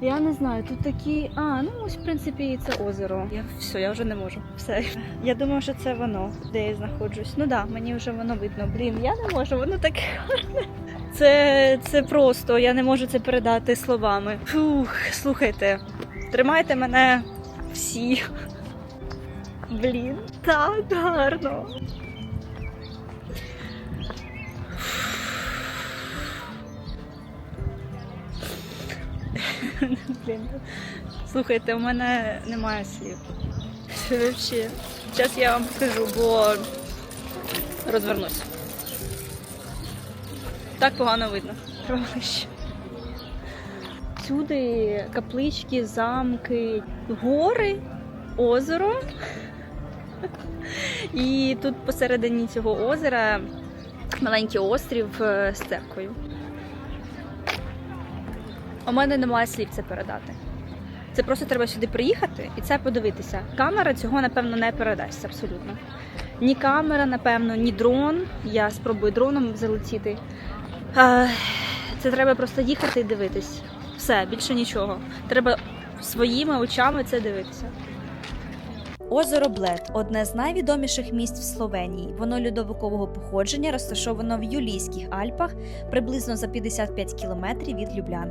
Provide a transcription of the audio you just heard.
Я не знаю, тут такі. А, ну ось в принципі і це озеро. Я все, я вже не можу. Все. Я думаю, що це воно, де я знаходжусь. Ну да, мені вже воно видно. Блін, я не можу, воно таке гарне. Це, це просто, я не можу це передати словами. Фух, слухайте, тримайте мене всі. Блін, так гарно. Блін. Слухайте, у мене немає слів. Взагалі. Зараз я вам покажу, бо розвернусь. Так погано видно. Треба ближче. Сюди каплички, замки, гори, озеро. І тут посередині цього озера маленький острів е, з церквою. У мене немає слів це передати. Це просто треба сюди приїхати і це подивитися. Камера цього, напевно, не передасть абсолютно. Ні камера, напевно, ні дрон. Я спробую дроном залетіти. Е, Це треба просто їхати і дивитись. Все, більше нічого. Треба своїми очами це дивитися. Озеро Блед одне з найвідоміших місць в Словенії. Воно льодовикового походження розташовано в Юлійських Альпах приблизно за 55 кілометрів від Любляни.